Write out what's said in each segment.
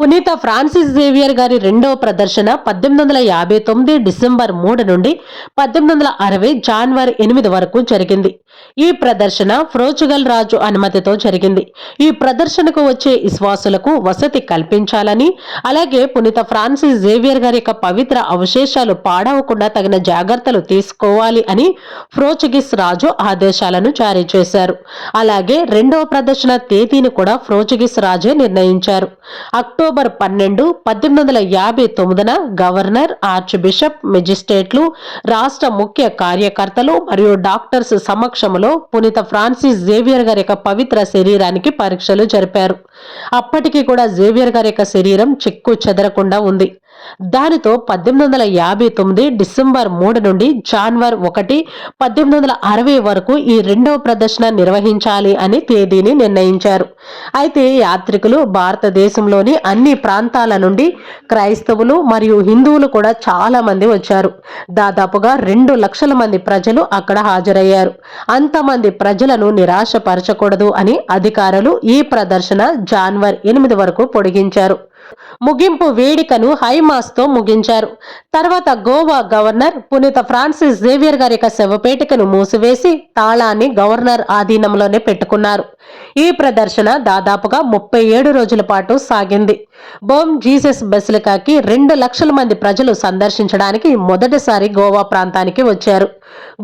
పునీత Francis Xavier గారి రెండవ ప్రదర్శన పద్దెనిమిది వందల యాభై తొమ్మిది డిసెంబర్ మూడు నుండి పద్దెనిమిది వందల అరవై జనవరి ఎనిమిది వరకు జరిగింది. ఈ ప్రదర్శన ఫ్రోచుగల్ రాజు అనుమతితో జరిగింది. ఈ ప్రదర్శనకు వచ్చే విశ్వాసులకు వసతి కల్పించాలని అలాగే పునీత ఫ్రాన్సిస్ జేవియర్ గారి యొక్క పవిత్ర అవశేషాలు పాడవకుండా తగిన జాగ్రత్తలు తీసుకోవాలి అని ఫ్రోచుగిస్ రాజు ఆదేశాలను జారీ చేశారు. అలాగే రెండవ ప్రదర్శన తేదీని కూడా ఫ్రోచుగిస్ రాజే నిర్ణయించారు. అక్టోబర్ అక్టోబర్ పన్నెండు పద్దెనిమిది వందల యాభై తొమ్మిదిన గవర్నర్ ఆర్చ్ బిషప్ మెజిస్ట్రేట్లు రాష్ట్ర ముఖ్య కార్యకర్తలు మరియు డాక్టర్స్ సమక్షంలో పునీత ఫ్రాన్సిస్ జేవియర్ గారి యొక్క పవిత్ర శరీరానికి పరీక్షలు జరిపారు. అప్పటికి కూడా జేవియర్ గారి యొక్క శరీరం చెక్కు చెదరకుండా ఉంది. దానితో పద్దెనిమిది వందల యాభై తొమ్మిది డిసెంబర్ మూడు నుండి జాన్వర్ ఒకటి పద్దెనిమిది వందల అరవై వరకు ఈ రెండవ ప్రదర్శన నిర్వహించాలి అని తేదీని నిర్ణయించారు. అయితే యాత్రికులు భారతదేశంలోని అన్ని ప్రాంతాల నుండి క్రైస్తవులు మరియు హిందువులు కూడా చాలా మంది వచ్చారు. దాదాపుగా రెండు లక్షల మంది ప్రజలు అక్కడ హాజరయ్యారు. అంతమంది ప్రజలను నిరాశపరచకూడదు అని అధికారులు ఈ ప్రదర్శన జాన్వర్ ఎనిమిది వరకు పొడిగించారు. ముగింపు వేడుకను హైమాస్తో ముగించారు. తర్వాత గోవా గవర్నర్ పునీత ఫ్రాన్సిస్ జేవియర్ గారి యొక్క శవపేటికను మూసివేసి తాళాన్ని గవర్నర్ ఆధీనంలోనే పెట్టుకున్నారు. ఈ ప్రదర్శన దాదాపుగా ముప్పై ఏడు రోజుల పాటు సాగింది. బోమ్ జీసస్ బెసిలికాకి రెండు లక్షల మంది ప్రజలు సందర్శించడానికి మొదటిసారి గోవా ప్రాంతానికి వచ్చారు.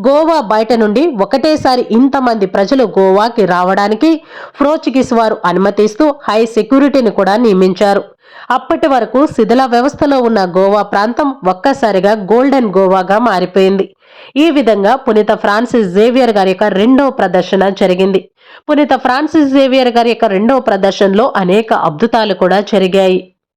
గోవా బయట నుండి ఒకటేసారి ఇంతమంది ప్రజలు గోవాకి రావడానికి ఫ్రోచిగిస్ వారు అనుమతిస్తూ హై సెక్యూరిటీని కూడా నియమించారు. అప్పటి వరకు శిథిల వ్యవస్థలో ఉన్న గోవా ప్రాంతం ఒక్కసారిగా గోల్డెన్ గోవాగా మారిపోయింది. ఈ విధంగా పునీత ఫ్రాన్సిస్ జేవియర్ గారి యొక్క రెండవ ప్రదర్శన జరిగింది. పునీత ఫ్రాన్సిస్ జేవియర్ గారి యొక్క రెండవ ప్రదర్శనలో అనేక అద్భుతాలు కూడా జరిగాయి.